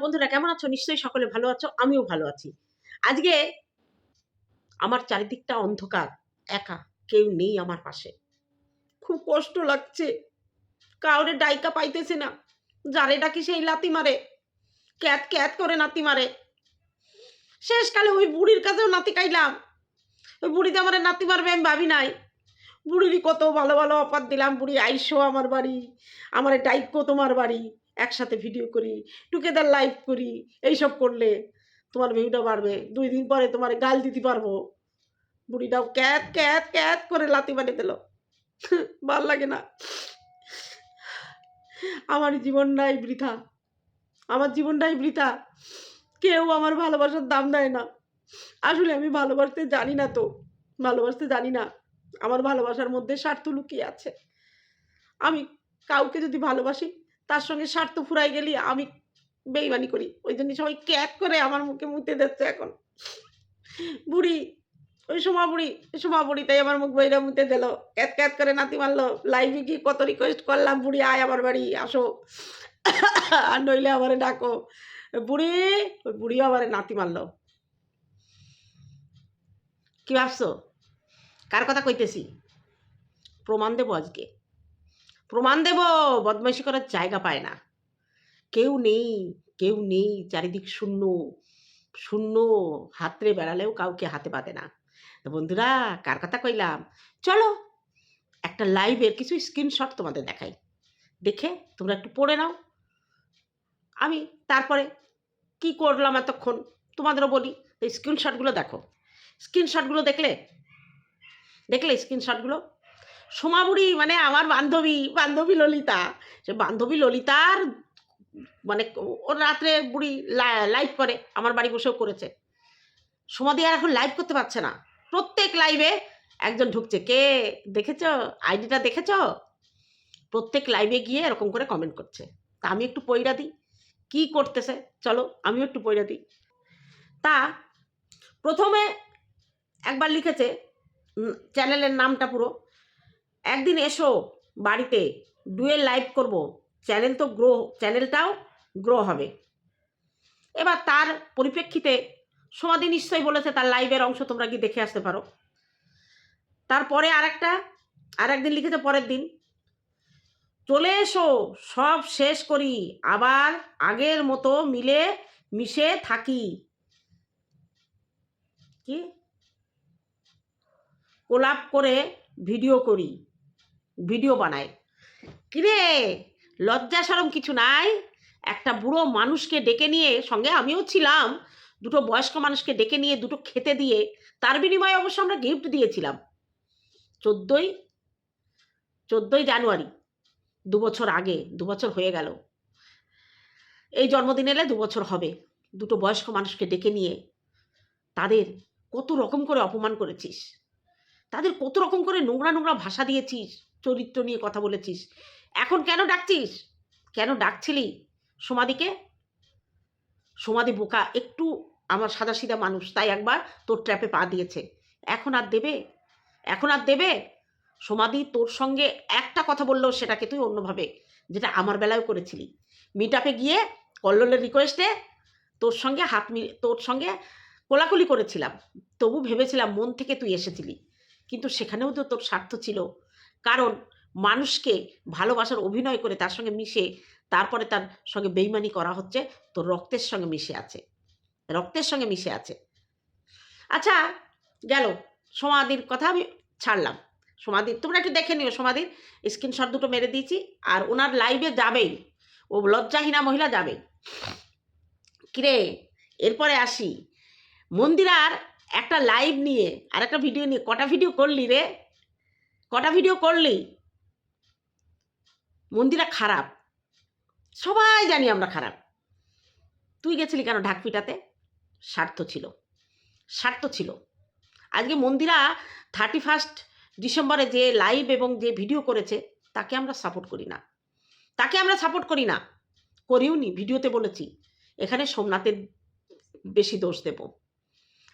বন্ধুরা কেমন আছো? নিশ্চয়ই সকলে ভালো আছো, আমিও ভালো আছি। আজকে আমার চারিদিকটা অন্ধকার, একা, কেউ নেই আমার পাশে। খুব কষ্ট লাগছে। কাউরে ডাইকা পাইতেছে না। যারে ডাকি সেই লাতি মারে। ক্যাত ক্যাত করে নাতি মারে। শেষকালে ওই বুড়ির কাছেও নাতি কাইলাম। ওই বুড়িতে আমার নাতি মারবে আমি ভাবি নাই। বুড়িরই কত ভালো ভালো অফার দিলাম। বুড়ি আইসো আমার বাড়ি। আমার ডাইকো তোমার বাড়ি। একসাথে ভিডিও করি টুকেদার লাইভ করি, এইসব করলে তোমার ভিউটা বাড়বে। দুই দিন পরে তোমার গাল দিতে পারব। বুড়িটাও ক্যাত ক্যাত ক্যাত করে লাতি বানিয়ে দিল। ভালো লাগে না। আমার জীবনটাই বৃথা। আমার জীবনটাই বৃথা। কেউ আমার ভালোবাসার দাম দেয় না। আসলে আমি ভালোবাসতে জানি না তো। ভালোবাসতে জানি না। আমার ভালোবাসার মধ্যে স্বার্থ লুকিয়ে আছে। আমি কাউকে যদি ভালোবাসি তার সঙ্গে স্বার্থ ফুরাই গেলি, আমি বেইমানি করি। ওই জন্য সবাই ক্যাক করে আমার মুখে মুতে দিচ্ছে এখন। বুড়ি, ওই সোমা বুড়ি সময় বুড়ি তাই আমার মুখ বইরা মুতে দিল। ক্যাত ক্যাত করে নাতি মারলো। লাইভে গিয়ে কত রিকোয়েস্ট করলাম, বুড়ি, আয় আমার বাড়ি, আসো। আর নইলে আমারে ডাকো। বুড়ি, ওই বুড়িও আমারে নাতি মারলো। কি ভাবছ? কার কথা কইতেছি? প্রমাণ দেবো আজকে। প্রমাণ দেব, বদমাইশি করার জায়গা পায় না। কেউ নেই কেউ নেই, চারিদিক শূন্য। শূন্য হাতরে বেড়ালেও কাউকে হাতে পাতে না। বন্ধুরা, কার কথা কইলাম? চলো, একটা লাইভের কিছু স্ক্রিনশট তোমাদের দেখাই। দেখে তোমরা একটু পড়ে নাও। আমি তারপরে কি করলাম এতক্ষণ? তোমাদেরও বলি স্ক্রিনশটগুলো দেখো। স্ক্রিনশটগুলো দেখলে? দেখলে স্ক্রিনশটগুলো সোমাবুড়ি মানে আমার বান্ধবী বান্ধবী ললিতা। সে বান্ধবী ললিতার মানে ওর রাত্রে বুড়ি লাইভ করে, আমার বাড়ি বসেও করেছে। সোমাদি আর এখন লাইভ করতে পারছে না। প্রত্যেক লাইভে একজন ঢুকছে। কে দেখেছ? আইডিটা দেখেছ? প্রত্যেক লাইভে গিয়ে এরকম করে কমেন্ট করছে। তা আমি একটু পয়রা দিই। কী করতেছে? চলো, আমিও একটু পয়রা দিই। তা প্রথমে একবার লিখেছে চ্যানেলের নামটা পুরো। একদিন এসো বাড়িতে, ডুয়েল লাইভ করব। চ্যানেল তো গ্রো, চ্যানেলটাও গ্রো হবে। এবার তার পরিপ্রেক্ষিতে সমাধি নিশ্চয়ই বলেছে তার লাইভের অংশ তোমরা কি দেখে আসতে পারো। তারপরে আরেকটা আর একদিন লিখেছে পরের দিন। চলে এসো, সব শেষ করি, আবার আগের মতো মিলে মিশে থাকি। কি? কোলাপ করে ভিডিও করি। ভিডিও বানায়। কিরে? লজ্জা সরম কিছু নাই? একটা বুড়ো মানুষকে ডেকে নিয়ে, সঙ্গে আমিও ছিলাম, দুটো বয়স্ক মানুষকে ডেকে নিয়ে দুটো খেতে দিয়ে, তার বিনিময়ে অবশ্য আমরা গিফট দিয়েছিলাম। চোদ্দোই চোদ্দোই জানুয়ারি, দু বছর আগে, দু বছর হয়ে গেল। এই জন্মদিন এলে দু বছর হবে। দুটো বয়স্ক মানুষকে ডেকে নিয়ে, তাদের কত রকম করে অপমান করেছিস? তাদের কত রকম করে নোংরা নোংরা ভাষা দিয়েছিস? চরিত্র নিয়ে কথা বলেছিস। এখন কেন ডাকছিস? কেন ডাকছিলি? সমাধিকে সমাধি বোকা, একটু আমার সাদাসিধা মানুষ, তাই একবার তোর ট্র্যাপে পা দিয়েছে। এখন আর দেবে? এখন আর দেবে? সমাধি তোর সঙ্গে একটা কথা বললেও সেটাকে তুই অন্যভাবে, যেটা আমার বেলায় করেছিলি। মিট আপে গিয়ে কল্লোলের রিকোয়েস্টে তোর সঙ্গে হাত মি, তোর সঙ্গে কোলাকুলি করেছিলাম। তবু ভেবেছিলাম মন থেকে তুই এসেছিলি। কিন্তু সেখানেও তো তোর স্বার্থ ছিল। কারণ মানুষকে ভালোবাসার অভিনয় করে তার সঙ্গে মিশে তারপরে তার সঙ্গে বেইমানি করা হচ্ছে তোর রক্তের সঙ্গে মিশে আছে। রক্তের সঙ্গে মিশে আছে। আচ্ছা গেল। সমাধির কথা আমি ছাড়লাম। সমাধির, তোমরা একটু দেখে নিও সমাধির। স্ক্রিনশট দুটো মেরে দিয়েছি, আর ওনার লাইভে যাবেই। ও লজ্জাহীনা মহিলা যাবে। কিরে? এরপরে আসি। মন্দিরার একটা লাইভ নিয়ে আর একটা ভিডিও নিয়ে, কটা ভিডিও করলি রে? কটা ভিডিও করলেই? মন্দিরা খারাপ। সবাই জানি আমরা খারাপ। তুই গেছিলি কেন ঢাক পিটাতে? স্বার্থ ছিল। স্বার্থ ছিল। আজকে মন্দিরা থার্টি ফার্স্ট ডিসেম্বরে যে লাইভ এবং যে ভিডিও করেছে, তাকে আমরা সাপোর্ট করি না। তাকে আমরা সাপোর্ট করি না। করিও নি, ভিডিওতে বলেছি। এখানে সোমনাথের বেশি দোষ দেব।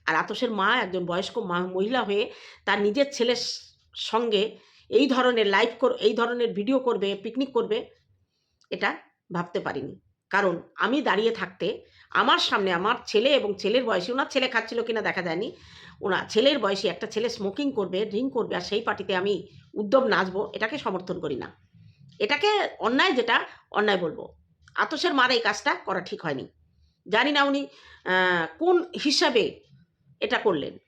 আর আতসের মা, একজন বয়স্ক মা, মহিলা হয়ে তার নিজের ছেলের সঙ্গে এই ধরনের লাইভ কর, এই ধরনের ভিডিও করবে পিকনিক করবে, এটা ভাবতে পারিনি। কারণ আমি দাঁড়িয়ে থাকতে আমার সামনে আমার ছেলে এবং ছেলের বয়সী, ওনার ছেলে খাচ্ছিল কিনা দেখা যায়নি। ওনার ছেলের বয়সী একটা ছেলে স্মোকিং করবে ড্রিঙ্ক করবে, আর সেই পার্টিতে আমি উদ্যম নাচবো, এটাকে সমর্থন করি না। এটাকে অন্যায় যেটা, অন্যায় বলব। আতসের মার এই কাজটা করা ঠিক হয়নি। জানি না উনি কোন হিসাবে এটা করলেন।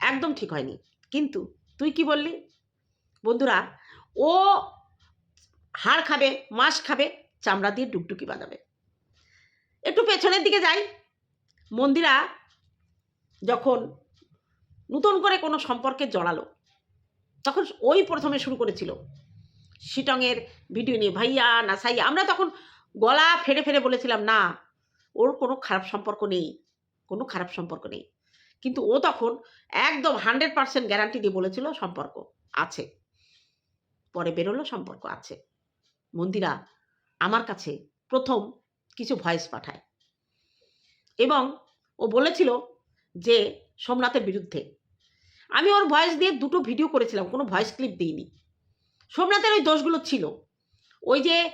একদম ঠিক হয়নি। কিন্তু তুই কি বললি? বন্ধুরা, ও হাড় খাবে, মাছ খাবে, চামড়া দিয়ে ডুকডুকি বাঁধাবে একটু পেছনের দিকে যাই। মন্দিরা যখন নতুন করে কোনো সম্পর্কে জড়ালো, তখন ওই প্রথমে শুরু করেছিল। শিটংয়ের ভিডিও নিয়ে, ভাইয়া না সাইয়া আমরা তখন গলা ফেড়ে ফেড়ে বলেছিলাম, না, ওর কোনো খারাপ সম্পর্ক নেই, কোনো খারাপ সম্পর্ক নেই। কিন্তু ও তখন একদম হান্ড্রেড পার্সেন্ট গ্যারান্টি দিয়ে বলেছিল, সম্পর্ক আছে। পরে বেরোলো সম্পর্ক আছে। মন্দিরা আমার কাছে প্রথম কিছু ভয়েস পাঠায়। এবং ও বলেছিল যে সোমনাথের বিরুদ্ধে। আমি ওর ভয়েস দিয়ে দুটো ভিডিও করেছিলাম, কোনো ভয়েস ক্লিপ দিইনি। সোমনাথের ওই দোষগুলো ছিল। ওই যে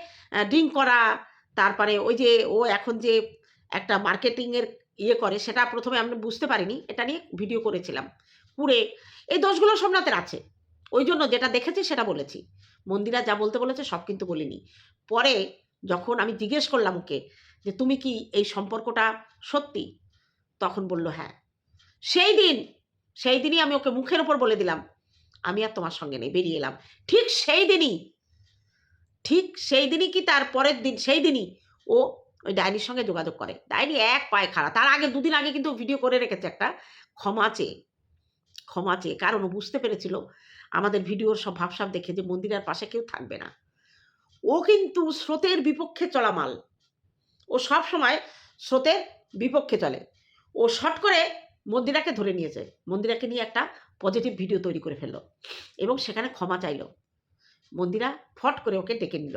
ড্রিঙ্ক করা, তারপরে ওই যে ও এখন যে একটা মার্কেটিংয়ের ইয়ে করে, সেটা প্রথমে আমি বুঝতে পারিনি, এটা নিয়ে ভিডিও করেছিলাম। পুরে এই দোষগুলো সোমনাথের আছে। ওই জন্য যেটা দেখেছি সেটা বলেছি। মন্দিরা যা বলতে বলেছে সব কিন্তু বলিনি। পরে যখন আমি জিজ্ঞেস করলাম ওকে যে, তুমি কি এই সম্পর্কটা সত্যি? তখন বলল হ্যাঁ। সেই দিন, সেই দিনই আমি ওকে মুখের ওপর বলে দিলাম, আমি আর তোমার সঙ্গে নেই, বেরিয়ে এলাম। ঠিক সেই দিনই, ঠিক সেই দিনই কি তার পরের দিন, সেই দিনই ও ওই ডাইনির সঙ্গে যোগাযোগ করে। ডাইনি এক পায়ে খাড়া। তার আগে দুদিন আগে কিন্তু ভিডিও করে রেখেছে একটা ক্ষমা চেয়ে ক্ষমা চেয়ে। কারণ ও বুঝতে পেরেছিল আমাদের ভিডিওর সব ভাবসাব দেখে যে মন্দিরের পাশে কেউ থাকবে না। ও কিন্তু স্রোতের বিপক্ষে চলা মাল। ও সব সময় স্রোতের বিপক্ষে চলে। ও শট করে মন্দিরাকে ধরে নিয়েছে। মন্দিরাকে নিয়ে একটা পজিটিভ ভিডিও তৈরি করে ফেলল এবং সেখানে ক্ষমা চাইলো। মন্দিরা ফট করে ওকে ডেকে নিল।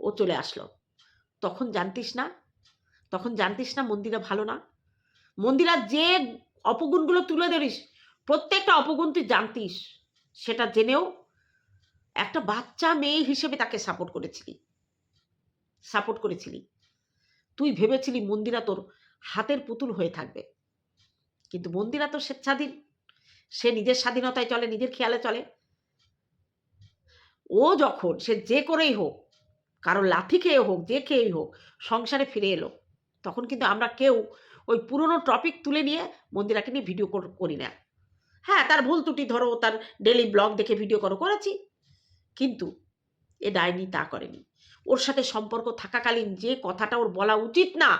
ও চলে আসলো। তখন জানতিস না? তখন জানতিস না মন্দিরা ভালো না? মন্দিরা যে অপগুণগুলো তুলে ধরিস, প্রত্যেকটা অপগুণ তুই জানতিস। সেটা জেনেও একটা বাচ্চা মেয়ে হিসেবে তাকে সাপোর্ট করেছিলি। সাপোর্ট করেছিলি। তুই ভেবেছিলি মন্দিরা তোর হাতের পুতুল হয়ে থাকবে। কিন্তু মন্দিরা তো স্বেচ্ছাধীন। সে নিজের স্বাধীনতায় চলে, নিজের খেয়ালে চলে। ও যখন, সে যে করেই হোক, কারও লাথি খেয়ে হোক, যে খেয়েই হোক, সংসারে ফিরে এলো। তখন কিন্তু আমরা কেউ ওই পুরনো টপিক তুলে নিয়ে মন্দিরাকে নিয়ে ভিডিও করি না। হ্যাঁ তার ভুল ত্রুটি ধরো, তার ডেলি ব্লগ দেখে ভিডিও করো করেছি। কিন্তু এ ডাইনি তা করেনি। ওর সাথে সম্পর্ক থাকাকালীন যে কথাটা ওর বলা উচিত না,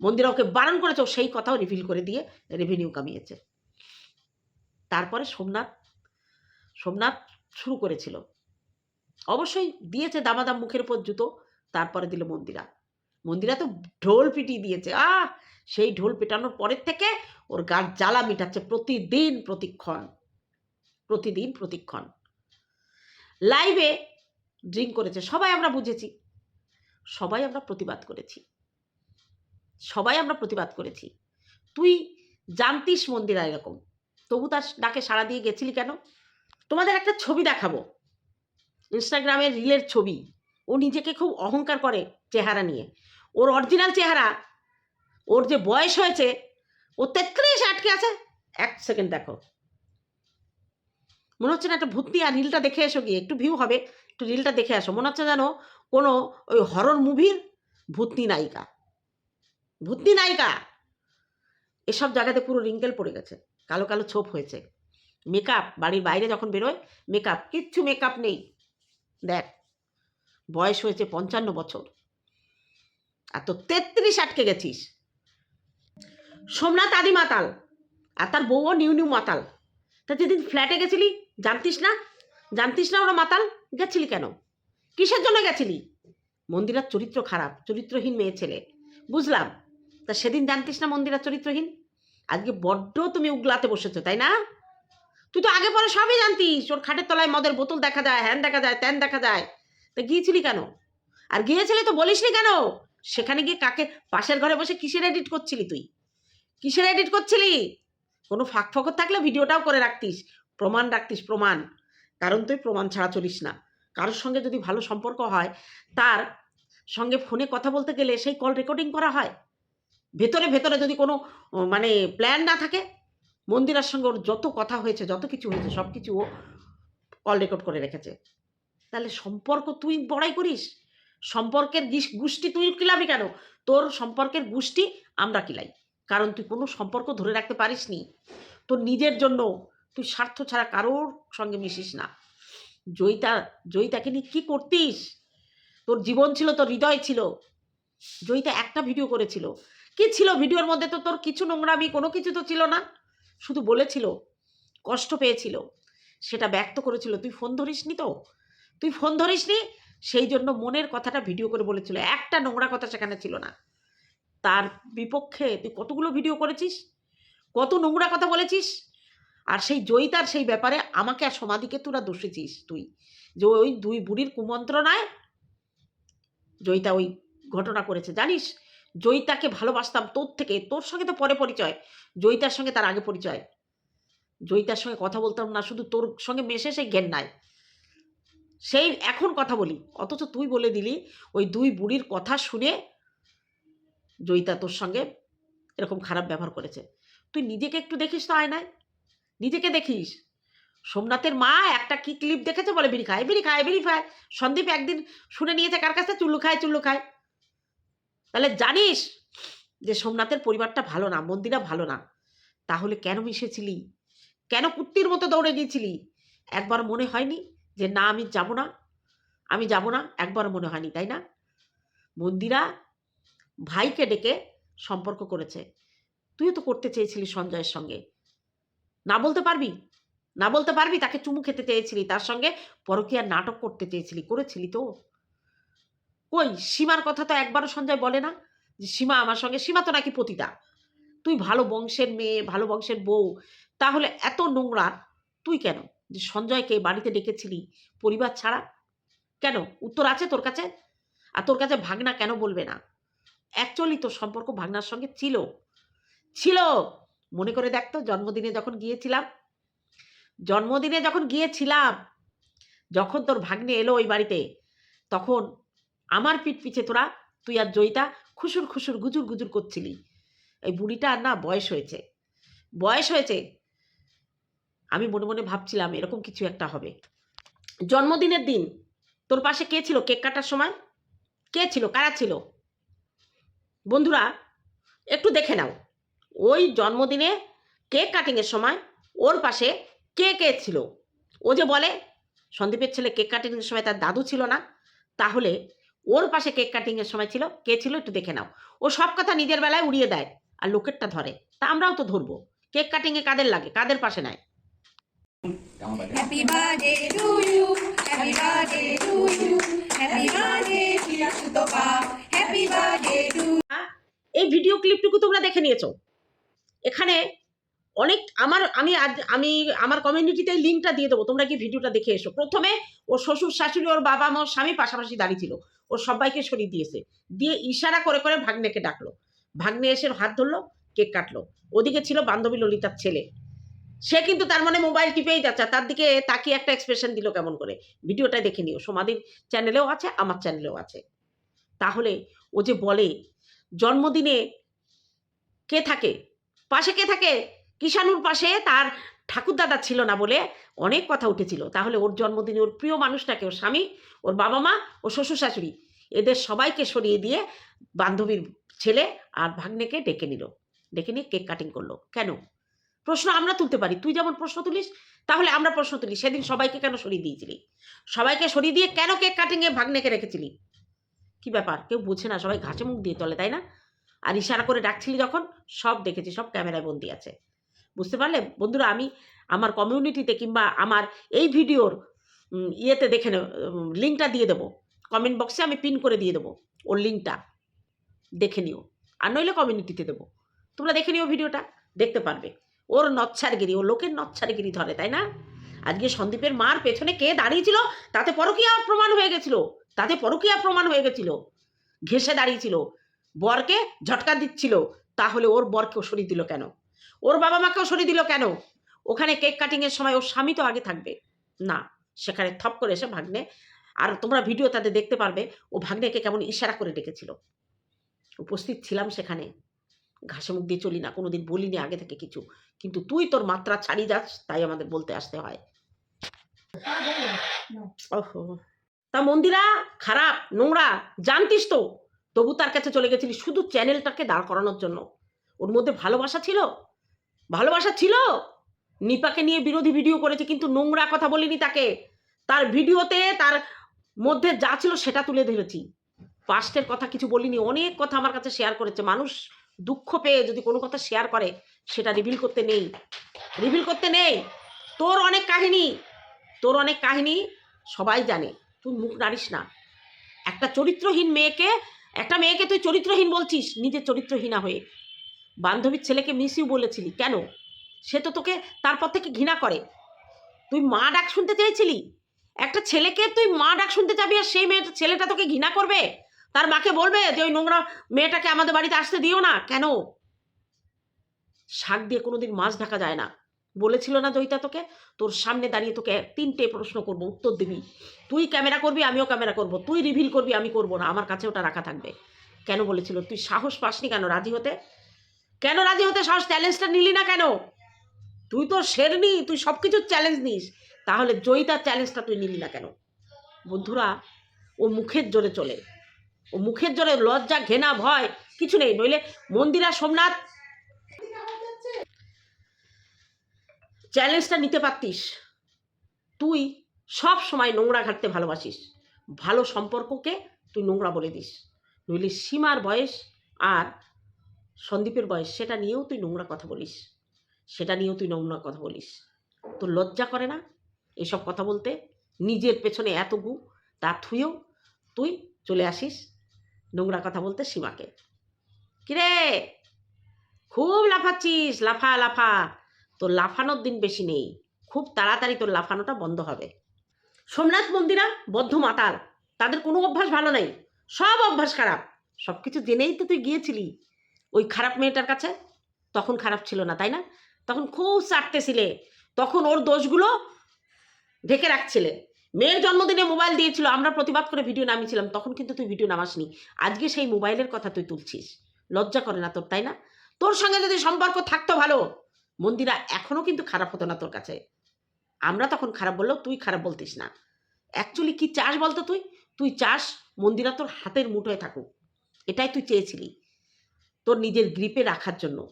মন্দিরা ওকে বারণ করেছে, ও সেই কথাও রিভিল করে দিয়ে রেভিনিউ কামিয়েছে। তারপরে সোমনাথ সোমনাথ শুরু করেছিল। অবশ্যই দিয়েছে দামাদাম মুখের উপর জুতো, তারপরে দিল মন্দিরা। মন্দিরা তো ঢোল পিটিয়ে দিয়েছে, আহ! সেই ঢোল পেটানোর পরের থেকে ওর গার জ্বালা মিটাচ্ছে প্রতিদিন প্রতিক্ষণ প্রতিদিন প্রতিক্ষণ। লাইভে ড্রিঙ্ক করেছে, সবাই আমরা বুঝেছি, সবাই আমরা প্রতিবাদ করেছি, সবাই আমরা প্রতিবাদ করেছি। তুই জানতিস মন্দিরা এরকম, তবু তার ডাকে সাড়া দিয়ে গেছিলি কেন? তোমাদের একটা ছবি দেখাবো ইনস্টাগ্রামের রিলের ছবি। ও নিজেকে খুব অহংকার করে চেহারা নিয়ে। ওর অরিজিনাল চেহারা ওর যে বয়স হয়েছে, ও তেত্রিশ আটকে আছে। এক সেকেন্ড দেখো। মনে হচ্ছে না একটা ভূতনি আর রিলটা দেখে এসো গিয়ে, একটু ভিউ হবে, একটু রিলটা দেখে আসো। মনে হচ্ছে যেন কোনো ওই হরর মুভির ভূতনি নায়িকা। ভূতনি নায়িকা! এসব জায়গাতে পুরো রিঙ্কেল পড়ে গেছে। কালো কালো ছোপ হয়েছে। মেকআপ বাড়ির বাইরে যখন বেরোয় মেকআপ কিচ্ছু মেকআপ নেই। দেখ, বয়স হয়েছে পঞ্চান্ন বছর। আর তো তেত্রিশ আটকে গেছিস। সোমনাথ আদি মাতাল। আর তার বউও নিউ নিউ মাতাল। তা যেদিন ফ্ল্যাটে গেছিলি, জানতিস না? জানতিস না ওরা মাতাল? গেছিলি কেন? কিসের জন্য গেছিলি? মন্দিরার চরিত্র খারাপ, চরিত্রহীন মেয়ে ছেলে। বুঝলাম। তা সেদিন জানতিস না মন্দিরার চরিত্রহীন? আজকে বড্ড তুমি উগলাতে বসেছো, তাই না? তুই তো আগে পরে সবই জানতিস। ওর খাটের তলায় মদের বোতল দেখা যায়, হ্যান দেখা যায়, ত্যান দেখা যায়। তা গিয়েছিলি কেন? আর গিয়েছিলি তো বলিসনি কেন? সেখানে গিয়ে কাকে? পাশের ঘরে বসে কিসের এডিট করছিলি তুই? কিসের এডিট করছিলি? কোনো ফাঁক ফকর থাকলে ভিডিওটাও করে রাখতিস। প্রমাণ রাখতিস, প্রমাণ। কারণ তুই প্রমাণ ছাড়া চলিস না। কারোর সঙ্গে যদি ভালো সম্পর্ক হয়, তার সঙ্গে ফোনে কথা বলতে গেলে সেই কল রেকর্ডিং করা হয়। ভেতরে ভেতরে যদি কোনো মানে প্ল্যান না থাকে, মন্দিরার সঙ্গে ওর যত কথা হয়েছে, যত কিছু হয়েছে, সব কিছু ও কল রেকর্ড করে রেখেছে। তাহলে সম্পর্ক তুই বড়াই করিস। সম্পর্কের গোষ্ঠী তুই কিলাবি কেন? তোর সম্পর্কের গোষ্ঠী আমরা কিলাই। কারণ তুই কোনো সম্পর্ক ধরে রাখতে পারিস নি তোর নিজের জন্য তুই স্বার্থ ছাড়া কারোর সঙ্গে মিশিস না। জয়িতা, জয়িতাকে নিয়ে কী করতিস? তোর জীবন ছিল, তোর হৃদয় ছিল। জয়িতা একটা ভিডিও করেছিল। কি ছিল ভিডিওর মধ্যে? তো তোর কিছু নোংরামি, কোনো কিছু তো ছিল না। শুধু বলেছিল, কষ্ট পেয়েছিল। সেটা ব্যক্ত করেছিল। তুই ফোন ধরিস নি তো? তুই ফোন ধরিসনি? সেই জন্য মনের কথাটা ভিডিও করে বলেছিল। একটা নোংরা কথা সেখানে ছিল না। তার বিপক্ষে তুই কতগুলো ভিডিও করেছিস? কত নোংরা কথা বলেছিস? আর সেই জয়িতার সেই ব্যাপারে আমাকে আর সমাধিকে তোরা দোষেছিস তুই। যে ওই দুই বুড়ির কুমন্ত্রণায় জয়িতা ওই ঘটনা করেছে। জানিস? জয়িতাকে ভালোবাসতাম তোর থেকে। তোর সঙ্গে তো পরে পরিচয়। জয়িতার সঙ্গে তার আগে পরিচয়। জয়িতার সঙ্গে কথা বলতাম না, শুধু তোর সঙ্গে মেশে সেই নাই সেই এখন কথা বলি। অথচ তুই বলে দিলি, ওই দুই বুড়ির কথা শুনে জয়িতা তোর সঙ্গে এরকম খারাপ ব্যবহার করেছে। তুই নিজেকে একটু দেখিস তো আয়নায়। নিজেকে দেখিস। সোমনাথের মা একটা কি ক্লিপ দেখেছে বলে, বিড়ি খায় বিড়ি খায় বিড়ি খায়। সন্দীপ একদিন শুনে নিয়েছে, কার কাছে? চুল্লু খায় চুল্লু খায়। তাহলে জানিস যে সোমনাথের পরিবারটা ভালো না, মন্দিরা ভালো না। তাহলে কেন মিশেছিলি? কেন কুত্তির মতো দৌড়ে গিয়েছিলি? একবার মনে হয়নি যে, না, আমি যাব না। আমি যাব না। একবার মনে হয়নি, তাই না? মন্দিরা ভাইকে ডেকে সম্পর্ক করেছে। তুইও তো করতে চেয়েছিলি সঞ্জয়ের সঙ্গে। না বলতে পারবি? না বলতে পারবি? তাকে চুমু খেতে চেয়েছিলি, তার সঙ্গে পরকীয়ার নাটক করতে চেয়েছিলি, করেছিলি তো। কই, সীমার কথা তো একবারও সঞ্জয় বলে না যে সীমা আমার সঙ্গে, সীমা তো নাকি পতিতা। তুই ভালো বংশের মেয়ে, ভালো বংশের বউ, তাহলে এত নোংরা, তুই কেন? যে সঞ্জয়কে বাড়িতে ডেকেছিলি পরিবার ছাড়া? কেন? উত্তর আছে তোর কাছে? আর তোর কাছে ভাগনা কেন বলবে না? অ্যাকচুয়ালি তোর সম্পর্ক ভাগনার সঙ্গে ছিল। ছিল। মনে করে দেখতো জন্মদিনে যখন গিয়েছিলাম, জন্মদিনে যখন গিয়েছিলাম, যখন তোর ভাগ্নে এলো ওই বাড়িতে, তখন আমার পিঠ পিছে তোরা, তুই আর জয়িতা খুশুর খুশুর গুজুর গুজুর করছিলি। এই বুড়িটা আর না বয়স হয়েছে। বয়স হয়েছে। আমি মনে মনে ভাবছিলাম এরকম কিছু একটা হবে। জন্মদিনের দিন তোর পাশে কে ছিল? কেক কাটার সময়? কে ছিল? কারা ছিল? বন্ধুরা একটু দেখে নাও। ওই জন্মদিনে কেক কাটিংয়ের সময় ওর পাশে কে কে ছিল? ও যে বলে সন্দীপের ছেলে কেক কাটিংয়ের সময় তার দাদু ছিল না তাহলে ওর পাশে কেক কাটিংয়ের সময় ছিল কে ছিল একটু দেখে নাও। ও সব কথা নিজের বেলায় উড়িয়ে দেয় আর লোকেরটা ধরে। তা আমরাও তো ধরবো। কেক কাটিংয়ে কাদের লাগে? কাদের পাশে নেয় birthday, এই ভিডিও ক্লিপটুকু তোমরা দেখে নিয়েছো। এখানে অনেক আমার, আমি আমি আমার কমিউনিটিতে লিঙ্কটা দিয়ে দেবো। তোমরা কি ভিডিওটা দেখে এসো। প্রথমে ওর শ্বশুর, শাশুড়ি, ওর বাবা, মা স্বামী পাশাপাশি দাঁড়িয়ে ছিল। ওর সবাইকে সরিয়ে দিয়েছে। দিয়ে ইশারা করে করে ভাগ্নেকে ডাকলো। ভাগ্নে এসে হাত ধরলো, কেক কাটলো। ওদিকে ছিল বান্ধবী ললিতার ছেলে। সে কিন্তু তার মানে মোবাইল টিপেই যাচ্ছে। তার দিকে তাকিয়ে একটা এক্সপ্রেশন দিল কেমন করে। ভিডিওটা দেখে নিও। সমাধির চ্যানেলেও আছে, আমার চ্যানেলেও আছে। তাহলে ও যে বলে, জন্মদিনে কে থাকে? পাশে কে থাকে? কিষানুর পাশে তার ঠাকুরদাদা ছিল না বলে অনেক কথা উঠেছিল। তাহলে ওর জন্মদিনে ওর প্রিয় মানুষটাকে ওর স্বামী, ওর বাবা মা ও শ্বশুর শাশুড়ি? এদের সবাইকে সরিয়ে দিয়ে বান্ধবীর ছেলে আর ভাগ্নেকে ডেকে নিল। ডেকে নিয়ে কেক কাটিং করল। কেন? প্রশ্ন আমরা তুলতে পারি। তুই যেমন প্রশ্ন তুলিস, তাহলে আমরা প্রশ্ন তুলি। সেদিন সবাইকে কেন সরিয়ে দিয়েছিলি? সবাইকে সরিয়ে দিয়ে কেন কেক কাটিংয়ে ভাগ্নেকে রেখেছিলি? কি ব্যাপার? কেউ বোঝে না, সবাই ঘাসে মুখ দিয়ে চলে তাই না? আর ইশারা করে ডাকছিলি যখন, সব দেখেছি, সব ক্যামেরায় বন্দি আছে। বুঝতে পারলে? বন্ধুরা, আমি আমার কমিউনিটিতে কিংবা আমার এই ভিডিওর ইয়েতে দেখে নেব লিঙ্কটা দিয়ে দেবো। কমেন্ট বক্সে আমি পিন করে দিয়ে দেবো, ওর লিঙ্কটা। দেখে নিও। আর নইলে কমিউনিটিতে দেবো। তোমরা দেখে নিও ভিডিওটা, দেখতে পারবে। ওর নচ্ছারগিরি, ও লোকের নচ্ছারগিরি ধরে, তাই না? আজকে সন্দীপের মার পেছনে কে দাঁড়িয়েছিল? তাতে পরকীয়া প্রমাণ হয়ে গেছিল। তাতে পরকীয়া প্রমাণ হয়ে গেছিল। ঘেসে দাঁড়িয়েছিল। বরকে ঝটকা দিচ্ছিল। তাহলে ওর বরকেও সরিয়ে দিল কেন? ওর বাবা মাকেও সরিয়ে দিল কেন? ওখানে কেক কাটিংয়ের সময় ওর স্বামী তো আগে থাকবে। না সেখানে থপ করে এসে ভাগ্নে আর তোমরা ভিডিও তাদের দেখতে পারবে ও ভাগ্নেকে কেমন ইশারা করে ডেকেছিল। উপস্থিত ছিলাম সেখানে। ঘাসে মুখ দিয়ে চলি না কোনোদিন বলিনি আগে থেকে কিছু। কিন্তু তুই তোর মাত্রা ছাড়িয়ে যাস তাই আমাদের বলতে আসতে হয়। ওহো। তা মন্দিরা খারাপ, নোংরা, জানতিস তো। তবু তার কাছে চলে গেছিলি শুধু চ্যানেলটাকে দাঁড় করানোর জন্য। ওর মধ্যে ভালোবাসা ছিল? ভালোবাসা ছিল? নিপাকে নিয়ে বিরোধী ভিডিও করেছে কিন্তু নোংরা কথা বলিনি তাকে। তার ভিডিওতে তার মধ্যে যা ছিল সেটা তুলে ধরেছি। পাস্টের কথা কিছু বলিনি, অনেক কথা আমার কাছে শেয়ার করেছে। মানুষ দুঃখ পেয়ে যদি কোনো কথা শেয়ার করে, সেটা রিভিল করতে নেই। রিভিল করতে নেই। তোর অনেক কাহিনী, তোর অনেক কাহিনী সবাই জানে। তুই মুখ নাড়িস না। একটা চরিত্রহীন মেয়েকে, একটা মেয়েকে তুই চরিত্রহীন বলছিস, নিজের চরিত্রহীনা হয়ে। বান্ধবীর ছেলেকে মিস ইউ বলেছিলি, কেন? সে তো তোকে তারপর থেকে ঘৃণা করে। তুই মা ডাক শুনতে চেয়েছিলি? একটা ছেলেকে তুই মা ডাক শুনতে যাবি আর সেই মেয়েটা, ছেলেটা তোকে ঘৃণা করবে? তার মাকে বলবে যে ওই নোংরা মেয়েটাকে আমাদের বাড়িতে আসতে দিও না, কেন? শাক দিয়ে কোনোদিন মাছ ঢাকা যায় না। বলেছিল না জয়িতা তোকে? তোর সামনে দাঁড়িয়ে তোকে তিনটে প্রশ্ন করব, উত্তর দিবি। তুই ক্যামেরা করবি, আমিও ক্যামেরা করব। তুই রিভিল করবি, আমি করব না। আমার কাছে ওটা রাখা থাকবে। কেন বলেছিল? তুই সাহস পাসনি কেন? রাজি হতে? কেন রাজি হতে সাহস? চ্যালেঞ্জটা নিলি না কেন? তুই তো শেরনি তুই সব কিছুর চ্যালেঞ্জ নিস। তাহলে জয়িতার চ্যালেঞ্জটা তুই নিলি না কেন? বন্ধুরা, ও মুখের জোরে চলে। ও মুখের জোরে লজ্জা, ঘেনা, ভয়, কিছু নেই। নইলে মন্দিরা, সোমনাথ চ্যালেঞ্জটা নিতে পারতিস। তুই সব সময় নোংরা ঘাটতে ভালোবাসিস। ভালো সম্পর্ককে তুই নোংরা বলে দিস। নইলে সীমার বয়স আর সন্দীপের বয়স, সেটা নিয়েও তুই নোংরা কথা বলিস। সেটা নিয়েও তুই নোংরা কথা বলিস। তোর লজ্জা করে না এসব কথা বলতে? নিজের পেছনে এত গু, তা থুয়েও তুই চলে আসিস নোংরা কথা বলতে সীমাকে। কিরে? খুব লাফাচ্ছিস, লাফা লাফা। তোর লাফানোর দিন বেশি নেই। খুব তাড়াতাড়ি তোর লাফানোটা বন্ধ হবে। সোমনাথ মন্দিরা, বদ্ধ মাতাল, তাদের কোনো অভ্যাস ভালো নেই। সব অভ্যাস খারাপ। সব কিছু জেনেই তো তুই গিয়েছিলি। ওই খারাপ মেয়েটার কাছে? তখন খারাপ ছিল না, তাই না? তখন খুব চাটতেছিলে তখন ওর দোষগুলো ঢেকে রাখছিলে। মেয়ের জন্মদিনে মোবাইল দিয়েছিল। আমরা প্রতিবাদ করে ভিডিও নামিয়েছিলাম। তখন কিন্তু তুই ভিডিও নামাসনি। আজকে সেই মোবাইলের কথা তুই তুলছিস। লজ্জা করে না তোর, তাই না? তোর সঙ্গে যদি সম্পর্ক থাকতো ভালো মন্দিরা এখনও কিন্তু খারাপ হতো না তোর কাছে। আমরা তখন খারাপ বললেও তুই খারাপ বলতিস না। অ্যাকচুয়ালি কি চাস বলতো তুই? তুই চাস মন্দিরা তোর হাতের মুঠোয় থাকুক। এটাই তুই চেয়েছিলি তোর নিজের গ্রিপে রাখার জন্য।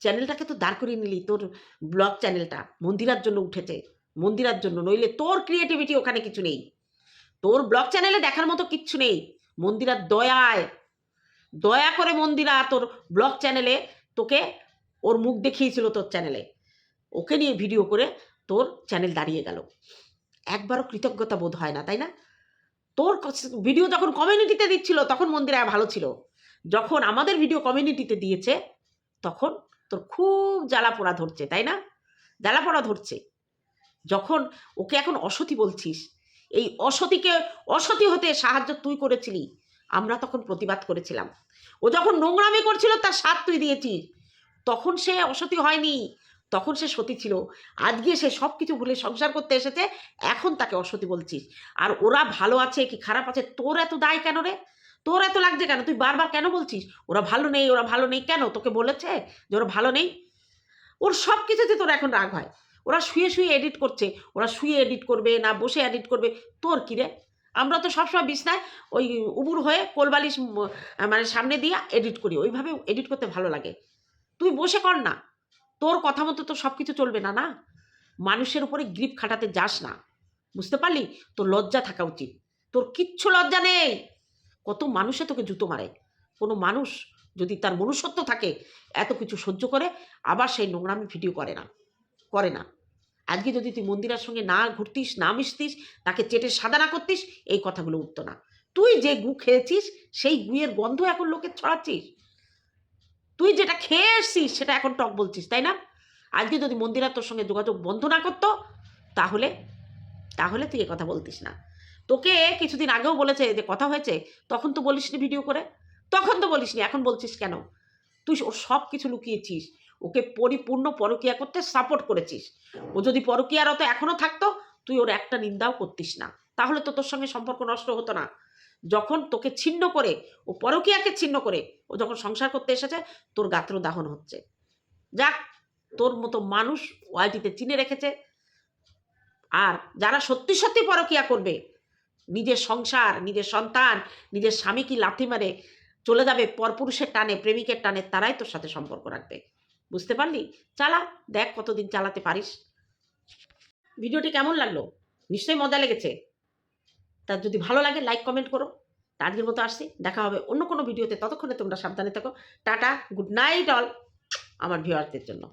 চ্যানেলটাকে তো দাঁড় করিয়ে নিলি, তোর ব্লগ চ্যানেলটা। মন্দিরার জন্য উঠেছে। মন্দিরার জন্য, নইলে তোর ক্রিয়েটিভিটি ওখানে কিছু নেই। তোর ব্লগ চ্যানেলে দেখার মতো কিচ্ছু নেই। মন্দিরার দয়ায়, দয়া করে মন্দিরা তোর ব্লগ চ্যানেলে তোকে ওর মুখ দেখিয়েছিল তোর চ্যানেলে ওকে নিয়ে ভিডিও করে তোর চ্যানেল দাঁড়িয়ে গেল। একবারও কৃতজ্ঞতা বোধ হয় না, তাই না? তোর ভিডিও যখন কমিউনিটিতে দিচ্ছিল, তখন মন্দিরা ভালো ছিল। যখন আমাদের ভিডিও কমিউনিটিতে দিয়েছে, তখন তোর খুব জ্বালা পোড়া ধরছে, তাই না? জ্বালা পোড়া ধরছে। যখন ওকে এখন অসতী বলছিস, এই অসতীকে, অসতী হতে সাহায্য তুই করেছিলি, আমরা তখন প্রতিবাদ করেছিলাম। ও যখন নোংরামি করছিল, তার স্বাদ তুই দিয়েছিস। তখন সে অসতী হয়নি। তখন সে সতী ছিল। আজকে সে সব কিছু ভুলে সংসার করতে এসেছে। এখন তাকে অসতী বলছিস। আর ওরা ভালো আছে কি খারাপ আছে? তোর এত দায় কেন রে? তোর এত লাগছে কেন? তুই বারবার কেন বলছিস? ওরা ভালো নেই, ওরা ভালো নেই কেন? তোকে বলেছে যে ওরা ভালো নেই? ওর সব কিছুতে তোর এখন রাগ হয়। ওরা শুয়ে শুয়ে এডিট করছে। ওরা শুয়ে এডিট করবে না বসে এডিট করবে। তোর কী রে? আমরা তো সবসময় বিছনায় ওই উবুর হয়ে কোলবালিশ মানে সামনে দিয়ে এডিট করি। ওইভাবে এডিট করতে ভালো লাগে। তুই বসে কর না। তোর কথা মতো তো সব কিছু চলবে না না? মানুষের উপরে গ্রিপ খাটাতে যাস না। বুঝতে পারলি? তোর লজ্জা থাকা উচিত। তোর কিচ্ছু লজ্জা নেই। কত মানুষে তোকে জুতো মারে। কোনো মানুষ যদি তার মনুষ্যত্ব থাকে, এত কিছু সহ্য করে, আবার সেই নোংরামি ভিডিও করে না। করে না। আজকে যদি তুই মন্দিরের সঙ্গে না ঘুরতিস, না মিশতিস, তাকে চেটে সাদা না করতিস, এই কথাগুলো উঠতো না। তুই যে গু খেয়েছিস, সেই গুয়ের গন্ধ এখন লোকে ছড়াচ্ছিস। তুই যেটা খেয়ে এসছিস, সেটা এখন টক বলছিস, তাই না? আজকে যদি মন্দিরা তোর সঙ্গে যোগাযোগ বন্ধ না করতো, তাহলে তাহলে তুই এ কথা বলতিস না। তোকে কিছুদিন আগেও বলেছে যে কথা হয়েছে, তখন তো বলিসনি ভিডিও করে। তখন তো বলিসনি, এখন বলছিস কেন? তুই ওর সব কিছু লুকিয়েছিস, ওকে পরিপূর্ণ পরকিয়া করতে সাপোর্ট করেছিস। ও যদি পরকিয়ারত এখনও থাকতো, তুই ওর একটা নিন্দাও করতিস না। তাহলে তো তোর সঙ্গে সম্পর্ক নষ্ট হতো না। যখন তোকে ছিন্ন করে, ও পরকীয়াকে ছিন্ন করে, ও যখন সংসার করতে এসেছে, তোর গাত্র দাহন হচ্ছে। যাক, তোর মতো মানুষ ওয়াইটিতে চিনে রেখেছে। আর যারা সত্যি সত্যি পরকিয়া করবে, নিজের সংসার, নিজের সন্তান, নিজের স্বামীকে লাথি মারে চলে যাবে পরপুরুষের টানে, প্রেমিকের টানে, তারাই তোর সাথে সম্পর্ক রাখবে। বুঝতে পারলি? চালা, দেখ কতদিন চালাতে পারিস। ভিডিওটি কেমন লাগল? নিশ্চয়ই মজা লেগেছে। তার যদি ভালো লাগে লাইক কমেন্ট করো। তা আজকের মতো আসছি। দেখা হবে অন্য কোনো ভিডিওতে ততক্ষণে তোমরা সাবধানে থাকো। টাটা গুড নাইট অল আমার ভিউয়ারদের জন্য।